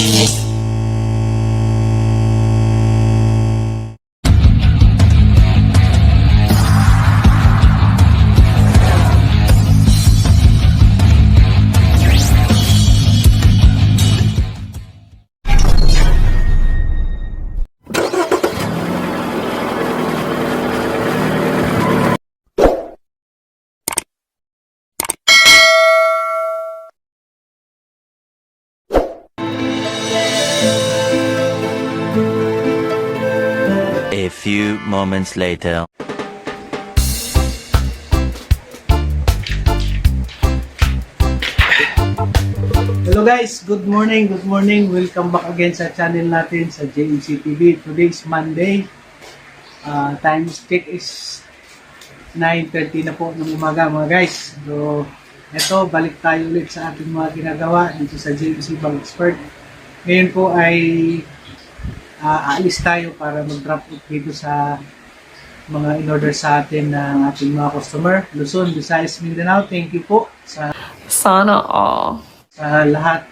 A few moments later. Hello guys, good morning, good morning. Welcome back again sa channel natin sa JMC TV. Today is Monday. Uh, time check is 9.30 na po ng umaga mga guys. So, eto, balik tayo ulit sa ating mga ginagawa dito sa JMC Bank Expert. Ngayon po ay uh, aalis tayo para mag-drop off dito sa mga in-order sa atin ng ating mga customer. Luzon, Visayas, Mindanao. Thank you po sa Sana all. sa lahat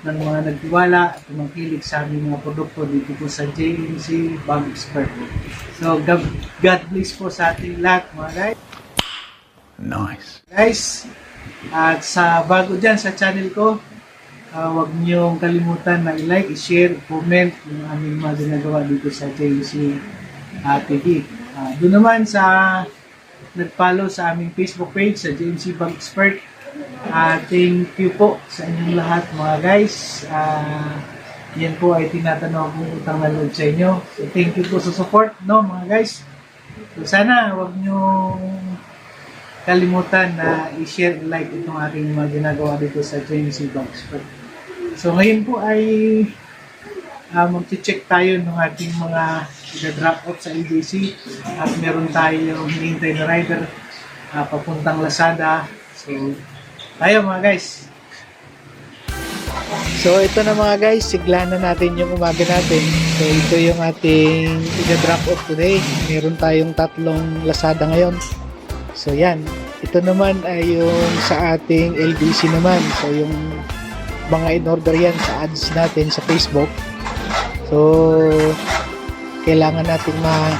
ng mga nagtiwala at tumakilig sa aming mga produkto dito po sa JMC Bag Expert. So, God, God bless po sa ating lahat mga guys. Nice. Guys, at sa bago dyan sa channel ko, uh, huwag niyong kalimutan na i-like, i-share, comment yung aming mga ginagawa dito sa JMC uh, TV. Uh, doon naman sa nag-follow sa aming Facebook page sa JMC Bag Expert, Ah, thank you po sa inyong lahat mga guys. Ah, yan po ay tinatanong kong utang na loob sa inyo. So, thank you po sa support, no mga guys. So, sana wag nyo kalimutan na i-share, like itong aking mga ginagawa dito sa JMC Box. So, ngayon po ay uh, mag-check tayo ng ating mga i-drop off sa LJC at meron tayong hinihintay na rider ah, papuntang Lazada. So, tayo mga guys. So ito na mga guys, sigla na natin yung umaga natin. So ito yung ating i-drop off today. Meron tayong tatlong Lazada ngayon. So yan, ito naman ay yung sa ating LBC naman. So yung mga in-order yan sa ads natin sa Facebook. So kailangan natin ma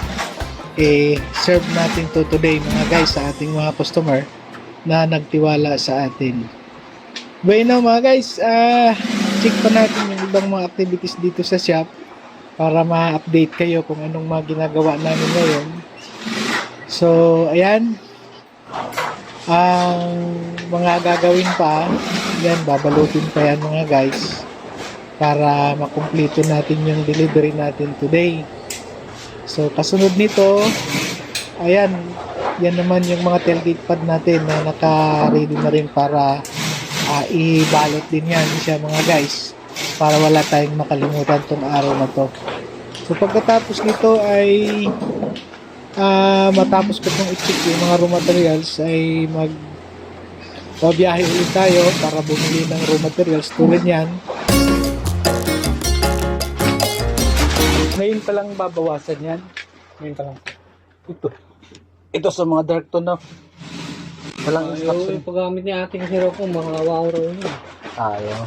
eh, serve natin to today mga guys sa ating mga customer na nagtiwala sa atin. Bueno mga guys, ah check pa natin yung ibang mga activities dito sa shop para ma-update kayo kung anong mga ginagawa namin ngayon. So, ayan. Ang mga gagawin pa, yan, babalutin pa yan mga guys para makumpleto natin yung delivery natin today. So, kasunod nito, ayan, yan naman yung mga tailgate pad natin na naka-ready na rin para ah, ibalot din yan siya mga guys para wala tayong makalimutan tong araw na to. So pagkatapos nito ay ah, matapos ko pong i-check yung mga raw materials ay mag babiyahe ulit tayo para bumili ng raw materials tulad yan. Ngayon pa lang babawasan yan. Ngayon pa lang. Ito. Ito sa mga dark tone na walang instruction. Yung paggamit ni ating hero ko, mga wow raw yun. Ayaw.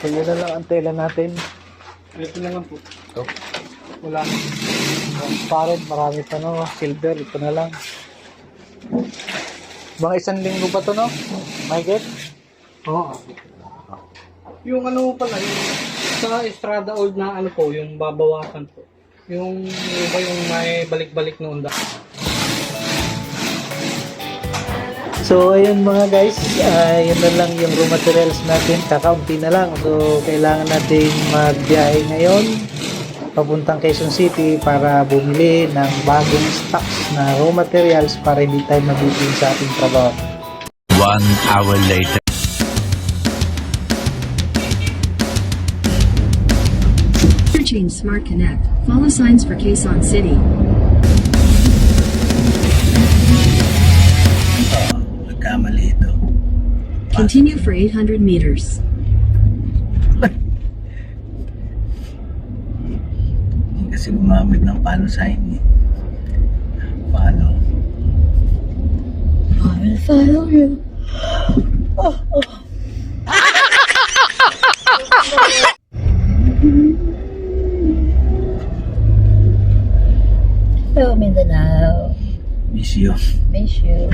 So yun na lang ang tela natin. Ito na lang po. Ito. Wala na. Transparent, marami pa no. Silver, ito na lang. Mga isang linggo pa to no? May get? Oo. Yung ano pala, yung sa Estrada Old na ano po, yung babawasan po. Yung iba yung may balik-balik na unda. So ayun mga guys, uh, yun na lang yung raw materials natin, kakaunti na lang. So kailangan natin magbiyahe ngayon papuntang Quezon City para bumili ng bagong stocks na raw materials para hindi tayo mabitin sa ating trabaho. One hour later. Interchange Smart Connect. Follow signs for Quezon City. Continue for 800 meters. Kasi gumamit ng palo sign eh. Palo. I will follow you. Hello, Mindanao. Miss you. Miss you.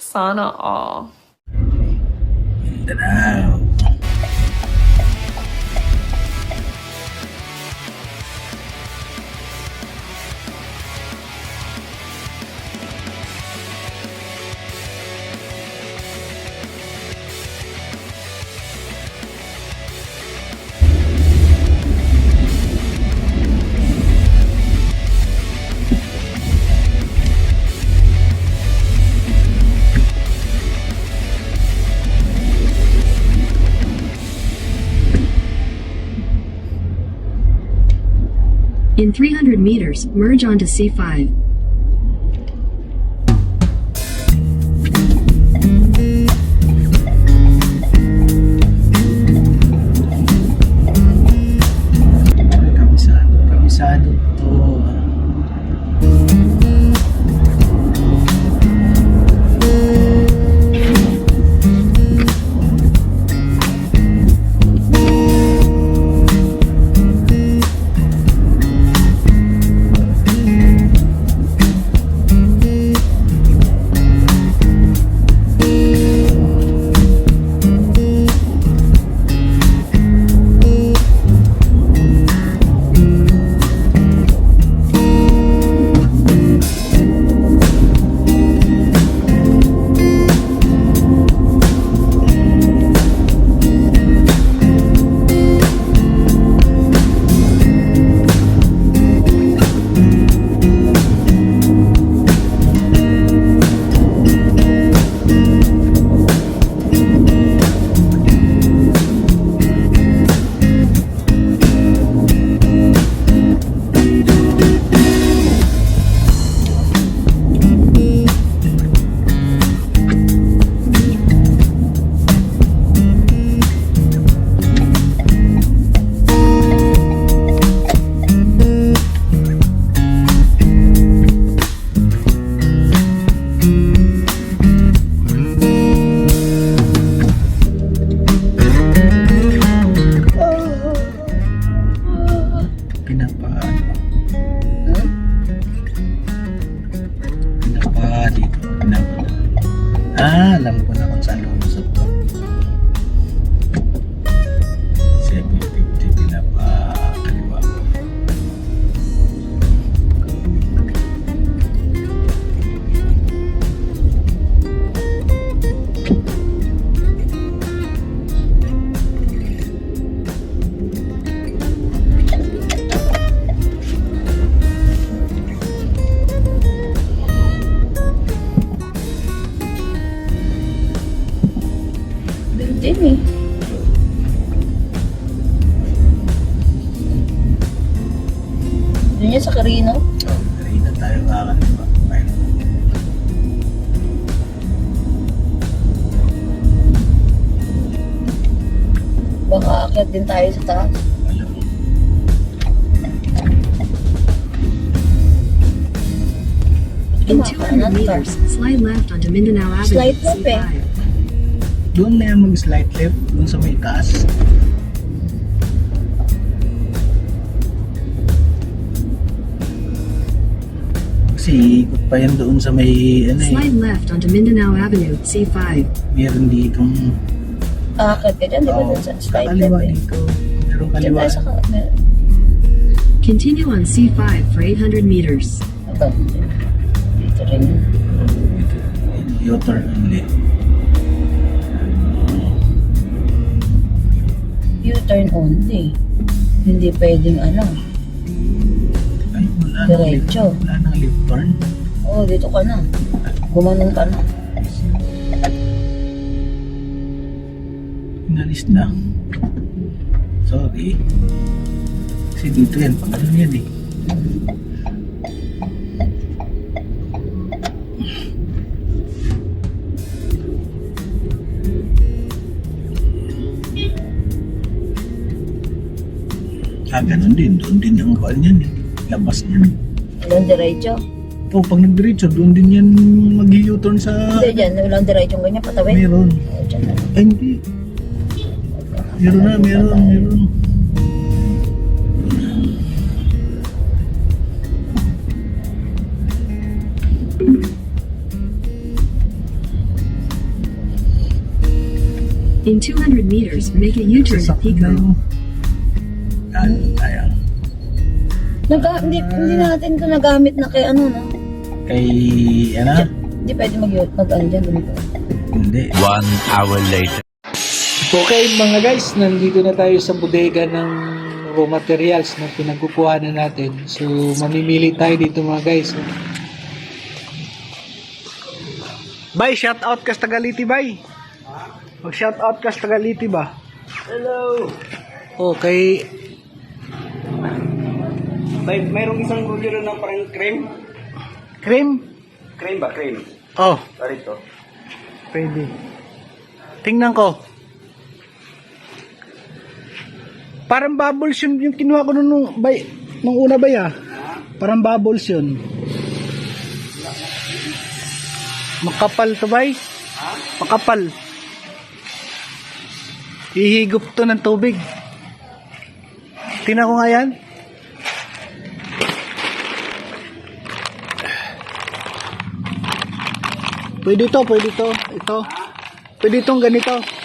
Sana all. Mindanao. In 300 meters, merge onto C5. Din tayo sa taas. In Kumakanan 200 ka. meters, slide left onto Mindanao Avenue, Slide left eh. C5. Doon na yan mag-slight left. Doon sa may taas. Kasi ikot pa yan doon sa may ano eh. Slide left onto Mindanao Avenue, C5. Meron ditong Aakyat ka dyan, di ba? oh, Doon sa slide kakaliwa left eh. dito. Meron Diyan kaliwa. tayo sa ka- mer- Continue on C5 for 800 meters. Ito. Dito rin. Dito. U-turn ulit. U-turn only. Hindi pwedeng ano. Ay, wala nang lift. Diretso. Wala nang lift turn. Oo, dito ka na. Gumanon ka na. Inalis na. Sorry. Kasi dito yan. Pag ano yan eh. Ah, ganun din. Doon din ang kuwan yan eh. Labas niyan. Doon diretso. Oh, pag nag-diretso, doon din yan mag-u-turn sa... Hindi, dyan. Walang diretsong ganyan, patawid. Meron. Ay, hindi. Meron na, meron, meron. In 200 meters, make a U-turn at Pico. Yan, ayan. Naga, hindi, hindi natin ito nagamit na kay ano, no? Kay, ano? Hindi pwede mag, mag ano dyan, ganito. Hindi. One hour later. Okay mga guys, nandito na tayo sa bodega ng raw materials na pinagkukuhanan natin. So, mamimili tayo dito mga guys. Bay, shout out ka sa Tagaliti, bay. Mag shout out ka sa Tagaliti ba? Hello. Okay. May, mayroong isang rulero na parang cream. Cream? Cream ba? Cream. Oh, Parito. pwede. Tingnan ko. Parang bubbles yun yung kinuha ko nung, bay, nung una ba ya? Parang bubbles yun. Makapal to bay? Makapal. Ihigop to ng tubig. Tingnan ko nga yan. Pwede to, pwede to. Ito. Pwede itong ganito.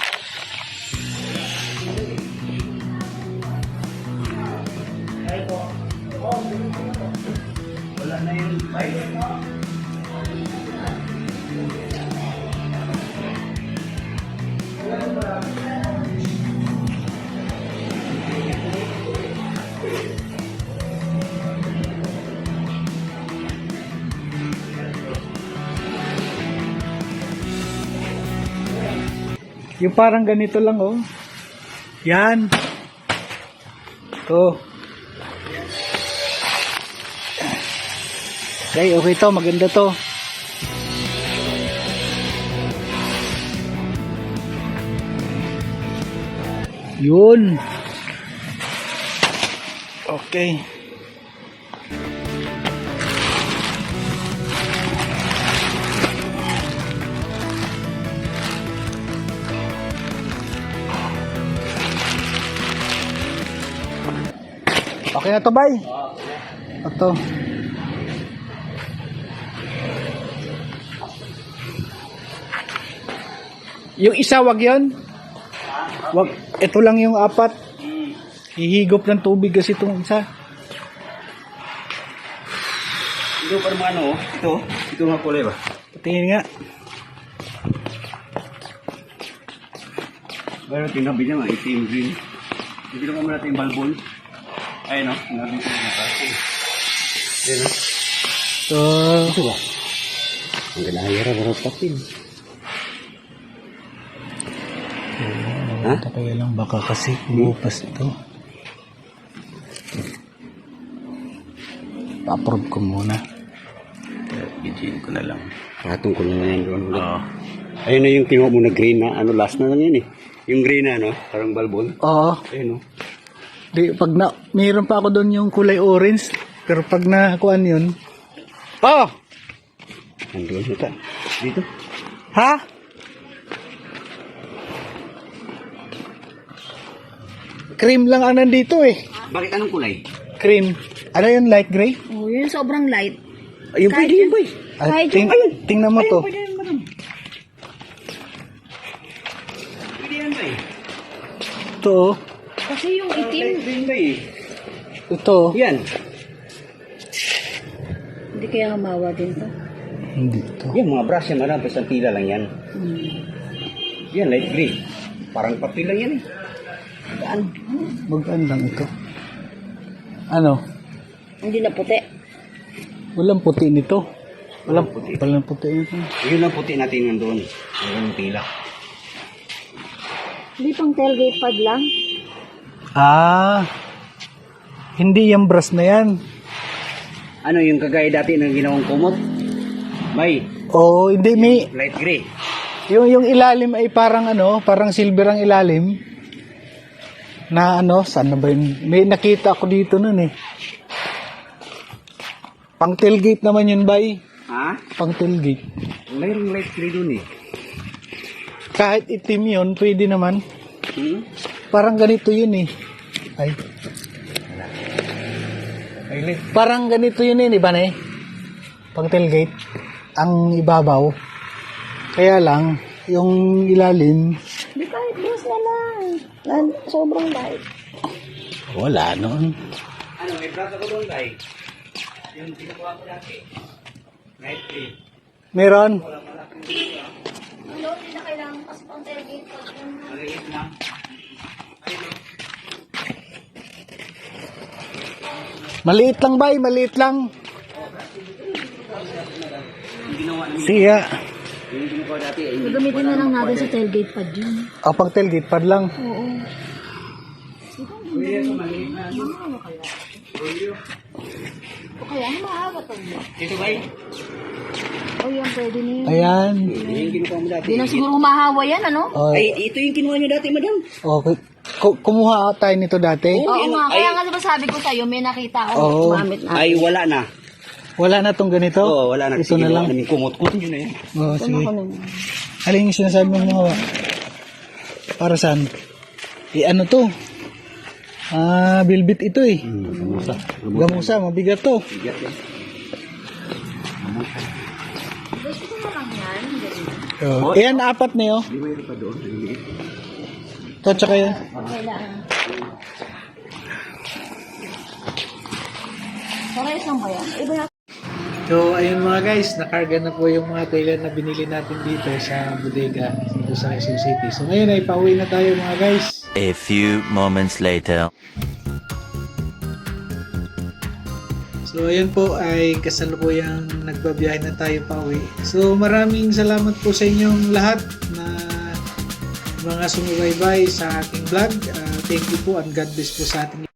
Yung parang ganito lang oh. Yan. To. Okay, okay to. Maganda to. Yun. Okay. Okay na to, bay? Ito. Yung isa, wag yon. Wag, ito lang yung apat. Hihigop ng tubig kasi itong isa. Ito parang ano, ito. Ito nga kulay ba? Tingin nga. Pero tinabi niya nga, itim green. Hindi naman mo natin yung balbon. Ayun no, ko na ito. Ayun no. So, Ito ba? Ang ganahira na rin patin. Ha? Ito kaya lang, baka kasi kumupas ito. Pa-approve ko muna. Bidyin ko na lang. Patong ko na yan doon. Oo. Ayun na yung kinuha mo na green na, ano, last na lang yan eh. Yung green na, no? Parang balbon. oo. Ayun no. Di, pag na, mayroon pa ako doon yung kulay orange. Pero pag nakuan yun, oh! Nandun na ta. Dito. Ha? Cream lang ang nandito eh. Bakit anong kulay? Cream. Ano yun, light gray? Oh, yun sobrang light. Ayun, pwede yun eh. Ay, ting, tingnan mo to. Pwede yan, madam. Pwede yan ba eh. Kasi yung itim, eh. ito. Yan. hindi kaya humawa din to. Hindi to. Yan, mga brush yan, madam. Basta tila lang yan. Yan, light green. Parang papel lang yan eh. Gaan. Magaan lang ito. Ano? Hindi na puti. Walang puti nito. Walang puti. Walang puti nito. Yun lang puti natin yung doon. Yung tila. Hindi pang tailgate pad lang. Ah. Hindi yung brush na yan. Ano yung kagaya dati ng ginawang kumot? May Oh, hindi may light gray. yung yung ilalim ay parang ano, parang silver ang ilalim. Na ano, saan na ba yun? May nakita ako dito nun eh. Pang tailgate naman yun, bay. Ha? Pang tailgate. Mayroong light gray dun eh. Kahit itim yun, pwede naman. Hmm? Parang ganito yun eh. Ay. Ay, light. Parang ganito yun eh, di ba ne? Pang tailgate. Ang ibabaw. Kaya lang, yung ilalim, Di kahit yes na lang. Lan- Sobrang light. wala noon. Ano, may brasa ko doon, tay. Yung kinukuha ko dati. Light gray. Meron? Ano, hindi na kailangan kasi pang tailgate. Maliit lang. Maliit lang bay, maliit lang. Siya. Gagamitin na lang natin sa tailgate pad yun. O, pang tailgate pad lang. Oo. O kaya, maawa to mo. Ito ba eh? O yan, pwede na yun. Ayan. Yung kinukuha mo dati. Di na siguro humahawa yan, ano? O, Ay, ito yung kinuha nyo dati, madam. okay. Ku- kumuha tayo nito dati. Oo nga, kaya nga diba sabi ko sa'yo, may nakita ako Oo. gumamit na. Ay, wala na. Wala na tong ganito? Oo, wala na. Ito na lang. Namin kumot-kumot yun na yun. Oo, sige. Ano naman? Alin yung sinasabi mo mahawa? Para saan? Eh, ano to? Ah, bilbit ito eh. Hmm, gamusa. Gamusa, mabigat to. Bigat yan. Gusto ko na lang yan. ganyan. Oh. Ayan, apat na yun. Di mayroon pa doon. Liit. Ito, tsaka yan. Kailangan. Parehas lang ba yan? Iba na So, ayun mga guys, nakarga na po yung mga trailer na binili natin dito sa bodega dito sa Quezon City. So, ngayon ay pauwi na tayo mga guys. A few moments later. So, ayun po ay kasalukuyang nagbabiyahe na tayo pauwi. So, maraming salamat po sa inyong lahat mga sumubaybay sa ating vlog. Ah, thank you po and God bless po sa ating